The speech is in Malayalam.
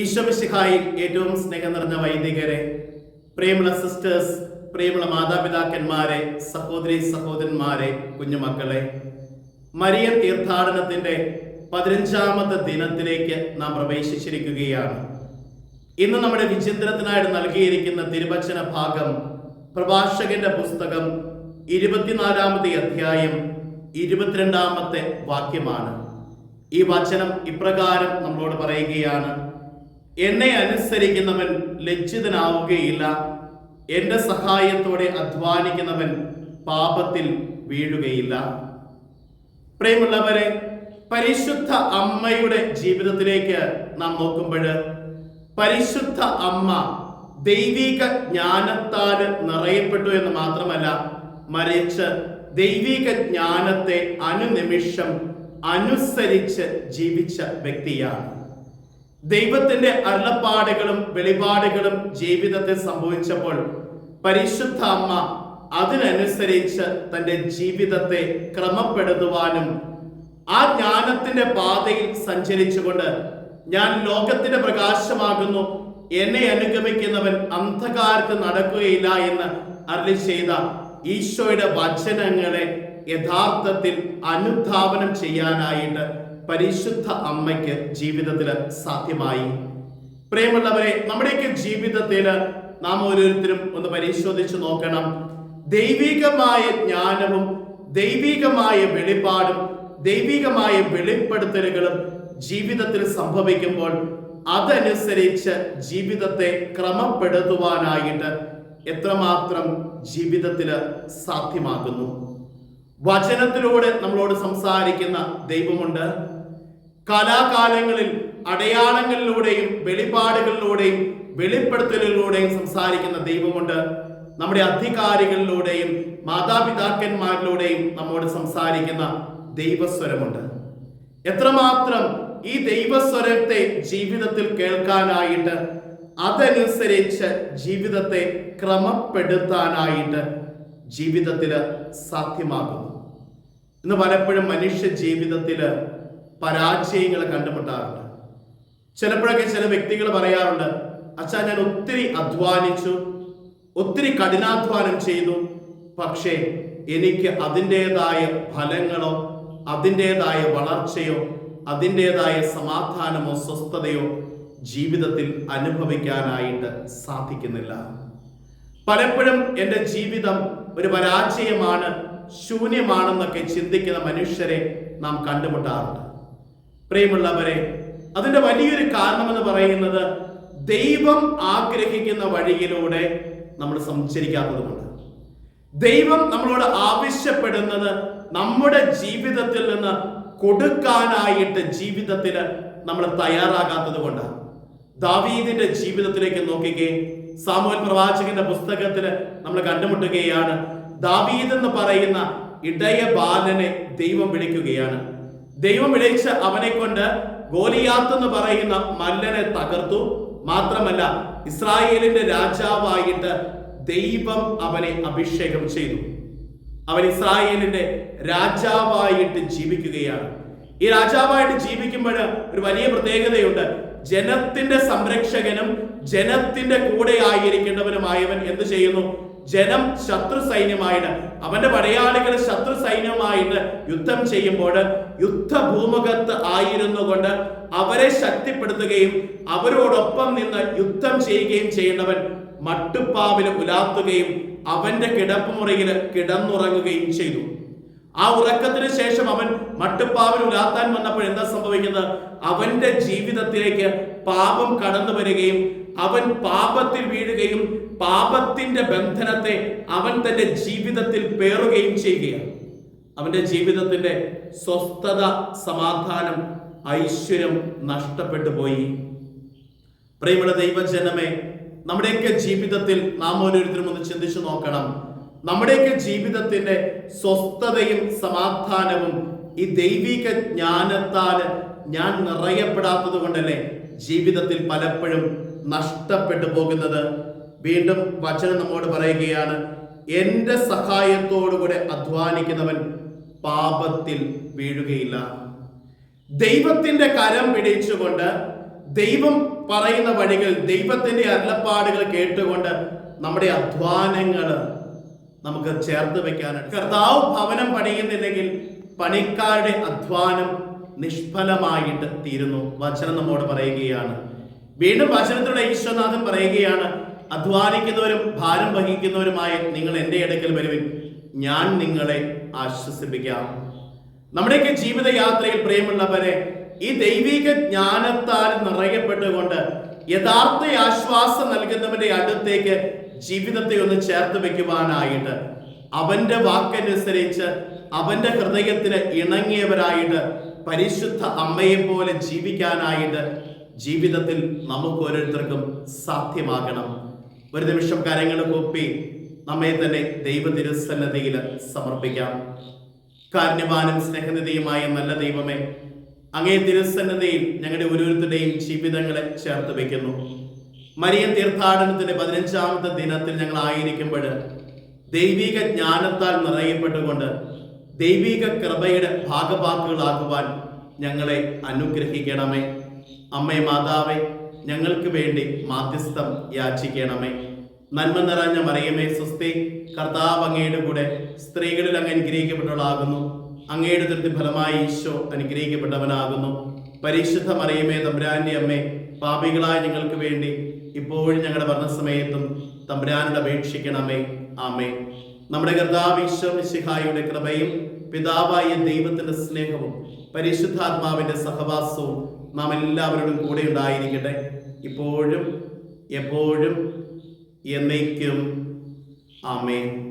ഈശ്വമിശിഹായിൽ ഏറ്റവും സ്നേഹം നിറഞ്ഞ വൈദികരെ പ്രിയമുള്ള സിസ്റ്റേഴ്സ് പ്രിയമുള്ള മാതാപിതാക്കന്മാരെ സഹോദരി സഹോദരന്മാരെ കുഞ്ഞുമക്കളെ മരിയ തീർത്ഥാടനത്തിന്റെ പതിനഞ്ചാമത്തെ ദിനത്തിലേക്ക് നാം പ്രവേശിച്ചിരിക്കുകയാണ്. ഇന്ന് നമ്മുടെ വിചിന്തനത്തിനായിട്ട് നൽകിയിരിക്കുന്ന തിരുവചന ഭാഗം പ്രഭാഷകന്റെ പുസ്തകം ഇരുപത്തിനാലാമത്തെ അധ്യായം ഇരുപത്തിരണ്ടാമത്തെ വാക്യമാണ്. ഈ വചനം ഇപ്രകാരം നമ്മളോട് പറയുകയാണ്. എന്നെ അനുസരിക്കുന്നവൻ ലജ്ജിതനാവുകയില്ല. എന്റെ സഹായത്തോടെ അധ്വാനിക്കുന്നവൻ പാപത്തിൽ വീഴുകയില്ല. പ്രിയമുള്ളവരെ പരിശുദ്ധ അമ്മയുടെ ജീവിതത്തിലേക്ക് നാം നോക്കുമ്പോൾ പരിശുദ്ധ അമ്മ ദൈവിക ജ്ഞാനത്താൽ നിറയപ്പെട്ടു എന്ന് മാത്രമല്ല മറിച്ച് ദൈവിക ജ്ഞാനത്തെ അനുനിമിഷം അനുസരിച്ച് ജീവിച്ച വ്യക്തിയാണ്. ദൈവത്തിന്റെ അരുളപ്പാടുകളും വെളിപാടുകളും ജീവിതത്തിൽ സംഭവിച്ചപ്പോൾ പരിശുദ്ധ അമ്മ അതിനനുസരിച്ച് തന്റെ ജീവിതത്തെ ക്രമപ്പെടുത്തുവാനും ആ ജ്ഞാനത്തിന്റെ പാതയിൽ സഞ്ചരിച്ചുകൊണ്ട് ഞാൻ ലോകത്തിന്റെ പ്രകാശമാകുന്നു. എന്നെ അനുഗമിക്കുന്നവൻ അന്ധകാരത്ത് നടക്കുകയില്ല എന്ന് അരളി ചെയ്ത ഈശോയുടെ വചനങ്ങളെ യഥാർത്ഥത്തിൽ അനുധാവനം ചെയ്യാനായിട്ട് പരിശുദ്ധ അമ്മയ്ക്ക് ജീവിതത്തിൽ സാധ്യമായി. പ്രിയമുള്ളവരെ നമ്മുടെയൊക്കെ ജീവിതത്തിൽ നാം ഓരോരുത്തരും ഒന്ന് പരിശോധിച്ച് നോക്കണം. ദൈവികമായ ജ്ഞാനവും ദൈവികമായ വെളിപാടും ദൈവികമായ വെളിപ്പെടുത്തലുകളും ജീവിതത്തിൽ സംഭവിക്കുമ്പോൾ അതനുസരിച്ച് ജീവിതത്തെ ക്രമപ്പെടുത്തുവാനായിട്ട് എത്രമാത്രം ജീവിതത്തിൽ സാധ്യമാകുന്നു. വചനത്തിലൂടെ നമ്മളോട് സംസാരിക്കുന്ന ദൈവമുണ്ട്. കലാകാലങ്ങളിൽ അടയാളങ്ങളിലൂടെയും വെളിപാടുകളിലൂടെയും വെളിപ്പെടുത്തലുകളിലൂടെയും സംസാരിക്കുന്ന ദൈവമുണ്ട്. നമ്മുടെ അധികാരികളിലൂടെയും മാതാപിതാക്കന്മാരിലൂടെയും നമ്മോട് സംസാരിക്കുന്ന ദൈവസ്വരമുണ്ട്. എത്രമാത്രം ഈ ദൈവസ്വരത്തെ ജീവിതത്തിൽ കേൾക്കാനായിട്ട് അതനുസരിച്ച് ജീവിതത്തെ ക്രമപ്പെടുത്താനായിട്ട് ജീവിതത്തിൽ സാധ്യമാകുന്നു. ഇന്ന് പലപ്പോഴും മനുഷ്യ ജീവിതത്തിൽ പരാജയങ്ങൾ കണ്ടുമുട്ടാറുണ്ട്. ചിലപ്പോഴൊക്കെ ചില വ്യക്തികൾ പറയാറുണ്ട് അച്ഛാ ഞാൻ ഒത്തിരി അധ്വാനിച്ചു ഒത്തിരി കഠിനാധ്വാനം ചെയ്തു പക്ഷേ എനിക്ക് അതിന്റെതായ ഫലങ്ങളോ അതിന്റെതായ വളർച്ചയോ അതിന്റെതായ സമാധാനമോ സ്വസ്ഥതയോ ജീവിതത്തിൽ അനുഭവിക്കാനായിട്ട് സാധിക്കുന്നില്ല. പലപ്പോഴും എന്റെ ജീവിതം ഒരു പരാജയമാണ് ശൂന്യമാണെന്നൊക്കെ ചിന്തിക്കുന്ന മനുഷ്യരെ നാം കണ്ടുമുട്ടാറുണ്ട്. പ്രിയമുള്ളവരെ അതിന്റെ വലിയൊരു കാരണമെന്ന് പറയുന്നത് ദൈവം ആഗ്രഹിക്കുന്ന വഴിയിലൂടെ നമ്മൾ സഞ്ചരിക്കാത്തതുകൊണ്ട് ദൈവം നമ്മളോട് ആവശ്യപ്പെടുന്നത് നമ്മുടെ ജീവിതത്തിൽ നിന്ന് കൊടുക്കാനായിട്ട് ജീവിതത്തിൽ നമ്മൾ തയ്യാറാകാത്തത് കൊണ്ടാണ്. ദാവീദിന്റെ ജീവിതത്തിലേക്ക് നോക്കുകയും സാമൂഹ്യ പ്രവാചകന്റെ പുസ്തകത്തിൽ നമ്മൾ കണ്ടുമുട്ടുകയാണ്. ദാവീദ് എന്ന് പറയുന്ന ഇടയ ബാലനെ ദൈവം വിളിക്കുകയാണ്. ദൈവം വിളിച്ച് അവനെ കൊണ്ട് ഗോലിയാത്ത് എന്ന് പറയുന്ന മല്ലനെ തകർത്തു. മാത്രമല്ല ഇസ്രായേലിന്റെ രാജാവായിട്ട് ദൈവം അവനെ അഭിഷേകം ചെയ്തു. അവൻ ഇസ്രായേലിന്റെ രാജാവായിട്ട് ജീവിക്കുകയാണ്. ഈ രാജാവായിട്ട് ജീവിക്കുമ്പോൾ ഒരു വലിയ പ്രത്യേകതയുണ്ട്. ജനത്തിന്റെ സംരക്ഷകനും ജനത്തിന്റെ കൂടെ ആയിരിക്കേണ്ടവനുമായവൻ എന്ത് ചെയ്യുന്നു? ജനം ശത്രു സൈന്യമായിട്ട് അവന്റെ പടയാളികൾ ശത്രു സൈന്യമായിട്ട് യുദ്ധം ചെയ്യുമ്പോൾ യുദ്ധഭൂമുഖത്ത് ആയിരുന്നു കൊണ്ട് അവരെ ശക്തിപ്പെടുത്തുകയും അവരോടൊപ്പം നിന്ന് യുദ്ധം ചെയ്യുകയും ചെയ്യുന്നവൻ മട്ടുപ്പാവിൽ ഉലാത്തുകയും അവന്റെ കിടപ്പുമുറിയിൽ കിടന്നുറങ്ങുകയും ചെയ്തു. ആ ഉറക്കത്തിന് ശേഷം അവൻ മട്ടുപ്പാവിൽ ഉലാത്താൻ വന്നപ്പോൾ എന്താ സംഭവിക്കുന്നത്? അവന്റെ ജീവിതത്തിലേക്ക് പാപം കടന്നു വരികയും അവൻ പാപത്തിൽ വീഴുകയും പാപത്തിന്റെ ബന്ധനത്തെ അവൻ തന്റെ ജീവിതത്തിൽ പേറുകയും ചെയ്യുകയാണ്. അവന്റെ ജീവിതത്തിന്റെ സ്വസ്ഥത സമാധാനം ഐശ്വര്യം നഷ്ടപ്പെട്ടു പോയി. പ്രിയമുള്ള ദൈവജനമേ നമ്മുടെയൊക്കെ ജീവിതത്തിൽ നാം ഓരോരുത്തരും ഒന്ന് ചിന്തിച്ചു നോക്കണം. നമ്മുടെയൊക്കെ ജീവിതത്തിന്റെ സ്വസ്ഥതയും സമാധാനവും ഈ ദൈവിക ജ്ഞാനത്താൽ ഞാൻ നിറയപ്പെടാത്തത് കൊണ്ടല്ലേ ജീവിതത്തിൽ പലപ്പോഴും നഷ്ടപ്പെട്ടു പോകുന്നത്? വീണ്ടും വചനം നമ്മോട് പറയുകയാണ് എന്റെ സഹായത്തോടുകൂടെ അധ്വാനിക്കുന്നവൻ പാപത്തിൽ വീഴുകയില്ല. ദൈവത്തിന്റെ കരം പിടിച്ചുകൊണ്ട് ദൈവം പറയുന്ന വഴികൾ ദൈവത്തിന്റെ അരുളപ്പാടുകൾ കേട്ടുകൊണ്ട് നമ്മുടെ അധ്വാനങ്ങൾ നമുക്ക് ചേർത്ത് വെക്കാനായിട്ട് കർത്താവ് ഭവനം പണിയുന്നില്ലെങ്കിൽ പണിക്കാരുടെ അധ്വാനം നിഷ്ഫലമായിട്ട് തീരുന്നു. വചനം നമ്മോട് പറയുകയാണ്. വീണ്ടും വചനത്തിലൂടെ ഈശ്വരനാഥൻ പറയുകയാണ് അധ്വാനിക്കുന്നവരും ഭാരം വഹിക്കുന്നവരുമായി നിങ്ങൾ എന്റെ അടുക്കൽ വരുവിൻ. ഞാൻ നിങ്ങളെ ആശ്വസിപ്പിക്കാം. നമ്മുടെയൊക്കെ ജീവിതയാത്രയിൽ പ്രിയമുള്ളവരെ ഈ ദൈവിക ജ്ഞാനത്താൽ നിറയപ്പെട്ടുകൊണ്ട് യഥാർത്ഥ ആശ്വാസം നൽകുന്നവന്റെ അടുത്തേക്ക് ജീവിതത്തെ ഒന്ന് ചേർത്ത് വെക്കുവാനായിട്ട് അവന്റെ വാക്കനുസരിച്ച് അവന്റെ ഹൃദയത്തിന് ഇണങ്ങിയവരായിട്ട് പരിശുദ്ധ അമ്മയെ പോലെ ജീവിക്കാനായിട്ട് ജീവിതത്തിൽ നമുക്ക് ഓരോരുത്തർക്കും സാധ്യമാകണം. ഒരു നിമിഷം കാര്യങ്ങൾ കൊപ്പി നമ്മെ തന്നെ ദൈവ തിരുസന്നതിയിൽ സമർപ്പിക്കാം. കാരുണ്യവാനും സ്നേഹനിധിയുമായ നല്ല ദൈവമേ അങ്ങേ തിരുസന്നതയിൽ ഞങ്ങളുടെ ഓരോരുത്തരുടെയും ജീവിതങ്ങളെ ചേർത്ത് വെക്കുന്നു. മരിയൻ തീർത്ഥാടനത്തിന്റെ പതിനഞ്ചാമത്തെ ദിനത്തിൽ ഞങ്ങൾ ആയിരിക്കുമ്പോൾ ദൈവിക ജ്ഞാനത്താൽ നിറയപ്പെട്ടുകൊണ്ട് ദൈവിക കൃപയുടെ ഭാഗവാക്കുകളാകുവാൻ ഞങ്ങളെ അനുഗ്രഹിക്കണമേ. അമ്മേ മാതാവേ ഞങ്ങൾക്ക് വേണ്ടി മാധ്യസ്ഥം യാചിക്കണമേ. നന്മ നിറഞ്ഞ മറിയമേ സ്വസ്തി കർത്താവ് അങ്ങയുടെ കൂടെ സ്ത്രീകളിൽ അങ്ങ് അനുഗ്രഹിക്കപ്പെട്ടവളാകുന്നു. അങ്ങയുടെ തൃപ്തി ഫലമായി ഈശോ അനുഗ്രഹിക്കപ്പെട്ടവനാകുന്നു. പരിശുദ്ധ മറിയമേ തമ്പുരാന്റെ അമ്മേ പാപികളായ ഞങ്ങൾക്ക് വേണ്ടി ഇപ്പോഴും ഞങ്ങളുടെ ഭരണസമയത്തും തമ്പുരാനോട് അപേക്ഷിക്കണമേ. ആമേ നമ്മുടെ കർത്താവ് ഈശോ കൃപയും പിതാവായ ദൈവത്തിന്റെ സ്നേഹവും പരിശുദ്ധാത്മാവിന്റെ സഹവാസവും നാം എല്ലാവരോടും കൂടെ ഉണ്ടായിരിക്കട്ടെ. ഇപ്പോഴും എപ്പോഴും എന്നേക്കും. ആമേൻ.